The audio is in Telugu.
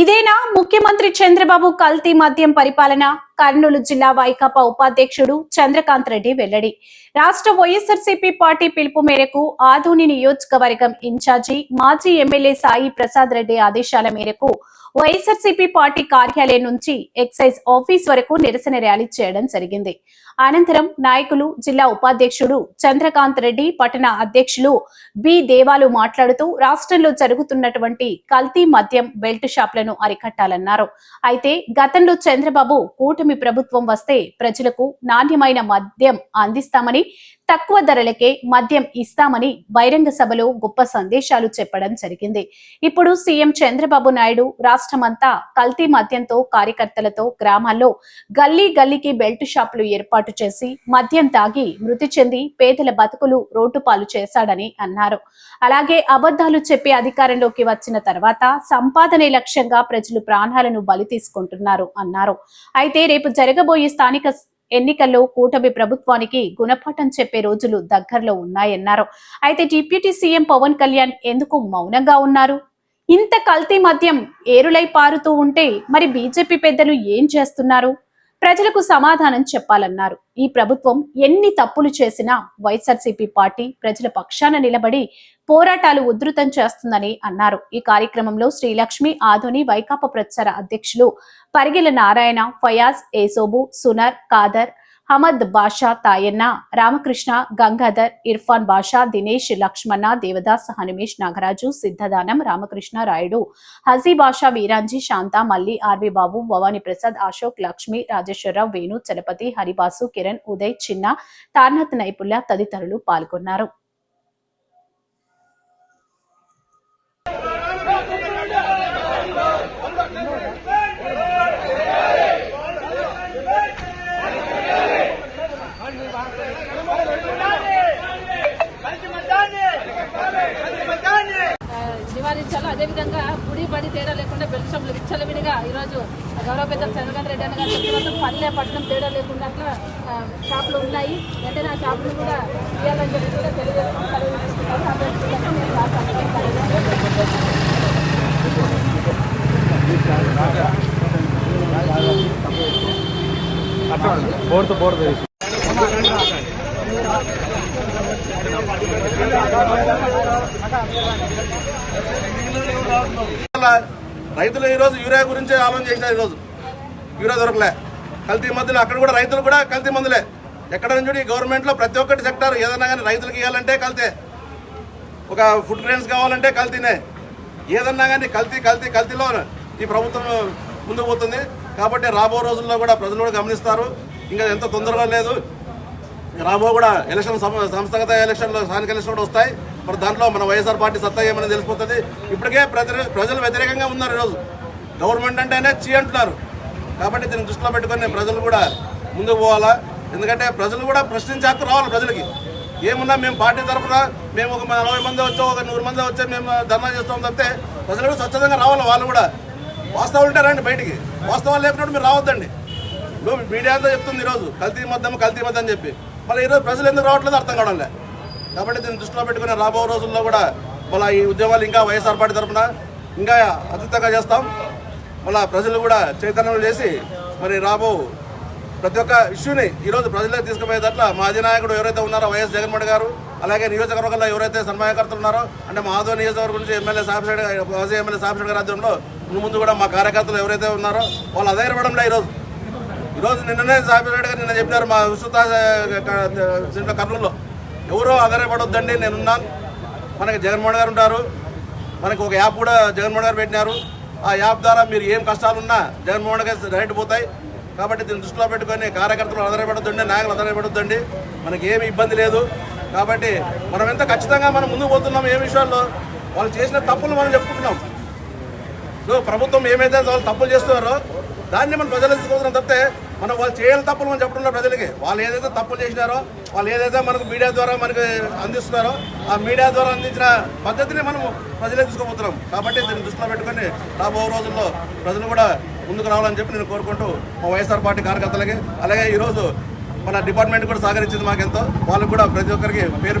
ఇదేనా ముఖ్యమంత్రి చంద్రబాబు కల్తీ మద్యం పరిపాలన? కర్నూలు జిల్లా వైకాపా ఉపాధ్యక్షుడు చంద్రకాంత్ రెడ్డి వెల్లడి. రాష్ట్ర వైఎస్ఆర్సీపీ పార్టీ పిలుపు మేరకు ఆదోని నియోజకవర్గం ఇన్ఛార్జి మాజీ ఎమ్మెల్యే సాయి ప్రసాద్ రెడ్డి ఆదేశాల మేరకు వైఎస్ఆర్సీపీ పార్టీ కార్యాలయం నుంచి ఎక్సైజ్ ఆఫీస్ వరకు నిరసన ర్యాలీ చేయడం జరిగింది. అనంతరం నాయకులు జిల్లా ఉపాధ్యక్షుడు చంద్రకాంత్ రెడ్డి పట్టణ అధ్యక్షులు బి దేవాలు మాట్లాడుతూ రాష్ట్రంలో జరుగుతున్నటువంటి కల్తీ మద్యం బెల్ట్ షాప్లను అరికట్టాలన్నారు. అయితే గతంలో చంద్రబాబు కూటమి ప్రభుత్వం వస్తే ప్రజలకు నాణ్యమైన మద్యం అందిస్తామని తక్కువ ధరలకే మద్యం ఇస్తామని బహిరంగ సభలో గొప్ప సందేశాలు చెప్పడం జరిగింది. ఇప్పుడు సీఎం చంద్రబాబు నాయుడు రాష్ట్రమంతా కల్తీ మద్యంతో కార్యకర్తలతో గ్రామాల్లో గల్లీ గల్లీకి బెల్ట్ షాపులు ఏర్పాటు చేసి మద్యం తాగి మృతి చెంది పేదల బతుకులు రోడ్డు పాలు చేశాడని అన్నారు. అలాగే అబద్ధాలు చెప్పి అధికారంలోకి వచ్చిన తర్వాత సంపాదనే లక్ష్యంగా ప్రజలు ప్రాణాలను బలి తీసుకుంటున్నారు అన్నారు. అయితే రేపు జరగబోయే స్థానిక ఎన్నికల్లో కూటమి ప్రభుత్వానికి గుణపాఠం చెప్పే రోజులు దగ్గరలో ఉన్నాయన్నారు. అయితే డిప్యూటీ సీఎం పవన్ కళ్యాణ్ ఎందుకు మౌనంగా ఉన్నారు? ఇంత కల్తీ మద్యం ఏరులై పారుతూ ఉంటే మరి బీజేపీ పెద్దలు ఏం చేస్తున్నారు? ప్రజలకు సమాధానం చెప్పాలన్నారు. ఈ ప్రభుత్వం ఎన్ని తప్పులు చేసినా వైఎస్ఆర్సీపీ పార్టీ ప్రజల పక్షాన నిలబడి పోరాటాలు ఉధృతం చేస్తుందని అన్నారు. ఈ కార్యక్రమంలో శ్రీలక్ష్మి ఆధుని వైకాపా ప్రచార అధ్యక్షులు పరిగిల నారాయణ ఫయాజ్ ఏసోబు సునర్ కాదర్ హమద్ బాషా తాయన్న రామకృష్ణ గంగాధర్ ఇర్ఫాన్ బాషా దినేష్ లక్ష్మణ దేవదాస్ హనుమేష్ నాగరాజు సిద్ధదానం రామకృష్ణ రాయుడు హజీ బాషా వీరాంజీ శాంత మల్లి ఆర్వి బాబు భవానీ ప్రసాద్ అశోక్ లక్ష్మి రాజేశ్వరరావు వేణు చలపతి హరిబాసు కిరణ్ ఉదయ్ చిన్న తార్నాథ్ నైపుల్య తదితరులు పాల్గొన్నారు. నివారించాలో. అదేవిధంగా గుడి బడి తేడా లేకుండా బెల్ట్ షాపులు విచ్చలవిడిగా ఈరోజు గౌరవ పెద్ద చంద్రకాంత్ రెడ్డి అన్న గారు చెప్పినట్టు పల్లె పట్టణం తేడా లేకుండా అట్లా షాపులు ఉన్నాయి. వెంటనే ఆ షాపులు కూడా ఇవ్వాలని చెప్పి కూడా తెలియజేస్తున్నాం. బోర్డు బోర్డు రైతులు ఈ రోజు యూరియా గురించి ఆలోచన చేసినారు ఈరోజు యూరియా దొరకలే. కల్తీ మందులు అక్కడ కూడా రైతులు కూడా కల్తీ మందులే. ఎక్కడ నుంచి గవర్నమెంట్లో ప్రతి ఒక్కటి సెక్టర్ ఏదైనా కానీ రైతులకు ఇవ్వాలంటే కల్తే. ఒక ఫుడ్ గ్రెయిన్స్ కావాలంటే కల్తీనే. ఏదన్నా కానీ కల్తీ కల్తీ కల్తీలో ఈ ప్రభుత్వం ముందుకు పోతుంది. కాబట్టి రాబో రోజుల్లో కూడా ప్రజలు కూడా గమనిస్తారు. ఇంకా ఎంత తొందరగా లేదు. రాబో కూడా ఎలక్షన్ సంస్థగత సంస్థాగత ఎలక్షన్లో స్థానిక ఎలక్షన్ కూడా వస్తాయి. మరి దాంట్లో మన వైఎస్ఆర్ పార్టీ సత్తా ఏమని తెలిసిపోతుంది? ఇప్పటికే ప్రజలు ప్రజలు వ్యతిరేకంగా ఉన్నారు ఈరోజు. గవర్నమెంట్ అంటేనే చీ అంటున్నారు. కాబట్టి దీన్ని దృష్టిలో పెట్టుకొని ప్రజలు కూడా ముందుకు పోవాలా? ఎందుకంటే ప్రజలు కూడా ప్రశ్నించే హక్కు రావాలి ప్రజలకి. ఏమున్నా మేము పార్టీ తరఫున మేము ఒక నలభై మంది వచ్చో ఒక నూరు మంది వచ్చే మేము ధర్నా చేస్తాం తప్పితే ప్రజలు కూడా స్వచ్ఛందంగా రావాలి వాళ్ళు కూడా. వాస్తవాలు ఉంటారండి బయటికి. వాస్తవాలు లేకపోతే మీరు రావద్దండి. మీడియా అంతా చెప్తుంది ఈరోజు కల్తీ మద్దం కల్తీ మద్దం అని చెప్పి. మళ్ళీ ఈరోజు ప్రజలు ఎందుకు రావట్లేదు అర్థం కావడంలే. కాబట్టి దీన్ని దృష్టిలో పెట్టుకుని రాబో రోజుల్లో కూడా మళ్ళీ ఈ ఉద్యమాలు ఇంకా వైఎస్ఆర్ పార్టీ తరఫున ఇంకా అద్భుతంగా చేస్తాం. మళ్ళీ ప్రజలు కూడా చైతన్యం చేసి మరి రాబో ప్రతి ఒక్క ఇష్యూని ఈరోజు ప్రజలకు తీసుకుపోయేటట్ల మా అధినాయకుడు ఎవరైతే ఉన్నారో వైఎస్ జగన్మోహన్ గారు అలాగే నియోజకవర్గంలో ఎవరైతే సన్మాయకర్తలు ఉన్నారో అంటే మా ఆదో నియోజకవర్గం నుంచి ఎమ్మెల్యే సాహిబ్ మాజీ ఎమ్మెల్యే సాహిబ్ గారి ఆధ్వర్యంలో ముందు ముందు కూడా మా కార్యకర్తలు ఎవరైతే ఉన్నారో వాళ్ళు అధైర్యపడంలో ఈరోజు. ఈరోజు నిన్ననే సాబిరెడ్డి గారు నిన్న చెప్పినారు మా విశ్వత దీంట్లో కర్నూలులో. ఎవరో ఆధారపడొద్దండి నేనున్నాను. మనకి జగన్మోహన్ గారు ఉంటారు. మనకి ఒక యాప్ కూడా జగన్మోహన్ గారు పెట్టినారు. ఆ యాప్ ద్వారా మీరు ఏం కష్టాలున్నా జగన్మోహన్ గారు రైట్ పోతాయి. కాబట్టి దీన్ని దృష్టిలో పెట్టుకొని కార్యకర్తలు ఆధారపడొద్దండి నాయకులు ఆధారపడొద్దండి. మనకి ఏమి ఇబ్బంది లేదు. కాబట్టి మనం ఎంత ఖచ్చితంగా మనం ముందుకు పోతున్నాం ఏ విషయాల్లో? వాళ్ళు చేసిన తప్పులు మనం చెప్పుకుంటున్నాం. సో ప్రభుత్వం ఏమైతే వాళ్ళు తప్పులు చేస్తున్నారో దాన్ని మనం ప్రజలు తీసుకుంటున్నాం తప్పితే మనం వాళ్ళు చేయాలి తప్పులు మనం చెప్పడంలో ప్రజలకి. వాళ్ళు ఏదైతే తప్పులు చేసినారో వాళ్ళు ఏదైతే మనకు మీడియా ద్వారా మనకు అందిస్తున్నారో ఆ మీడియా ద్వారా అందించిన పద్ధతిని మనం ప్రజలకు తీసుకుపోతున్నాం. కాబట్టి దీన్ని దృష్టిలో పెట్టుకొని రాబో రోజుల్లో ప్రజలు కూడా ముందుకు రావాలని చెప్పి నేను కోరుకుంటూ మా వైఎస్ఆర్ పార్టీ కార్యకర్తలకి అలాగే ఈరోజు మన డిపార్ట్మెంట్ కూడా సహకరించింది మాకెంతో. వాళ్ళకు కూడా ప్రతి ఒక్కరికి పేరు